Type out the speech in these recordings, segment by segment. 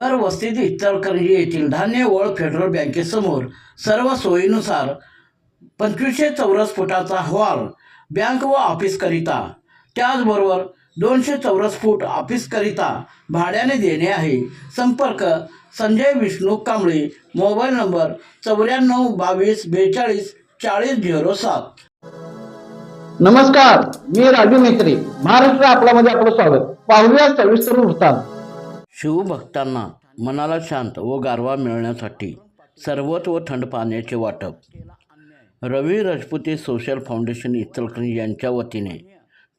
तर वस्तीत इचलकरंजी येथील धान्य वळ फेडरल बँकेसमोर सर्व सोयीनुसार पंचवीसशे चौरस फुटाचा हॉल बँक व ऑफिसकरिता. त्याचबरोबर दोनशे चौरस फूट ऑफिसकरिता भाड्याने देणे आहे. संपर्क संजय विष्णू कांबळे मोबाईल नंबर चौऱ्याण्णव बावीस बेचाळीस चाळीस झिरो सात. नमस्कार मी राजू मेत्री महाराष्ट्र आपल्यामध्ये आपलं स्वागत. पाहूया सविस्तर वृत्तांत. शिवभक्तांना मनाला शांत व गारवा मिळण्यासाठी सरबत व थंड पाण्याचे वाटप. रवी राजपुते सोशल फाउंडेशन इचलकरंजी यांच्या वतीने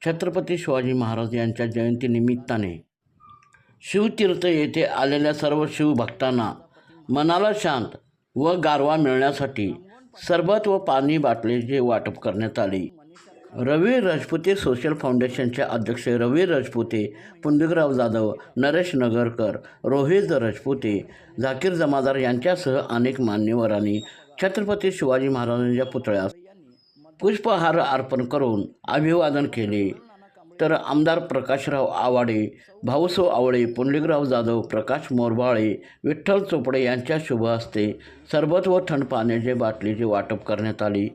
छत्रपती शिवाजी महाराज यांच्या जयंतीनिमित्ताने शिवतीर्थ येथे आलेल्या सर्व शिवभक्तांना मनाला शांत व गारवा मिळण्यासाठी सरबत व पाणी बाटलीचे वाटप करण्यात आले. रवी राजपुते सोशल फाउंडेशनचे अध्यक्ष रवी राजपुते पुंडलिकराव जाधव नरेश नगरकर रोहित राजपुते झाकीर जमादार यांच्यासह अनेक मान्यवरांनी छत्रपती शिवाजी महाराजांच्या पुतळ्यास पुष्पहार अर्पण करून अभिवादन केले. तर आमदार प्रकाशराव आवाडे भाऊसो आवळे पुंडलिकराव जाधव प्रकाश मोरबाळे विठ्ठल चोपडे यांच्या शुभ हस्ते सरबत व थंड पाण्याचे बाटलीचे वाटप करण्यात आले.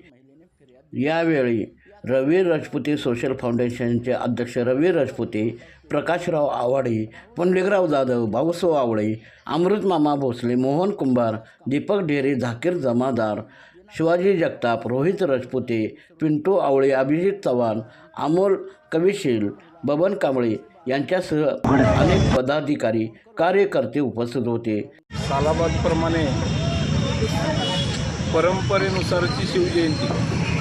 यावेळी रवी राजपुती सोशल फाउंडेशनचे अध्यक्ष रवी राजपुते प्रकाशराव आवाडे पुंडलिकराव जाधव भाऊसो आवळे अमृत मामा भोसले मोहन कुंभार दीपक ढेरे झाकीर जमादार शिवाजी जगताप रोहित राजपुते पिंटू आवळे अभिजित चव्हाण अमोल कविशील बबन कांबळे यांच्यासह अनेक पदाधिकारी कार्यकर्ते उपस्थित होते. सालाबादप्रमाणे परंपरेनुसारची शिवजयंती.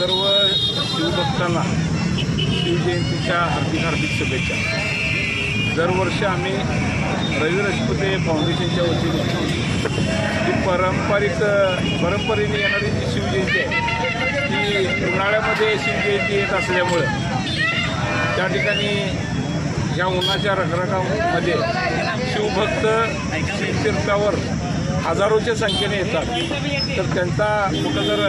सर्व शिवभक्तांना शिवजयंतीच्या हार्दिक हार्दिक शुभेच्छा. दरवर्षी आम्ही रवी राजपुते फाउंडेशनच्या वतीने ही पारंपरिक परंपरेने येणारी जी शिवजयंती आहे ती उन्हाळ्यामध्ये शिवजयंती येत असल्यामुळं त्या ठिकाणी या उन्हाच्या रखरखामध्ये शिवभक्त शिवतीर्थावर हजारोच्या संख्येने येतात. तर त्यांचा कुठं जर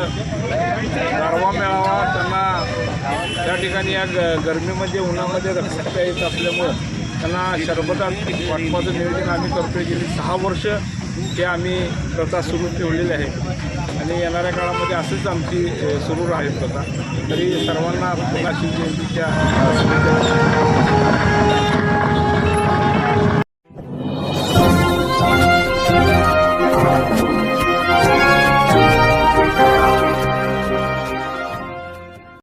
गारवा मिळावा त्यांना त्या ठिकाणी या ग गरमीमध्ये उन्हामध्ये रखरखता येत असल्यामुळं त्यांना शरबतात वाटपाचं नियोजन आम्ही करतो आहे गेली सहा वर्ष हे आम्ही प्रथा सुरू ठेवलेली आहे. आणि येणाऱ्या काळामध्ये असंच आमची सुरू राहील प्रथा. तरी सर्वांना पुन्हा शिवजयंतीच्या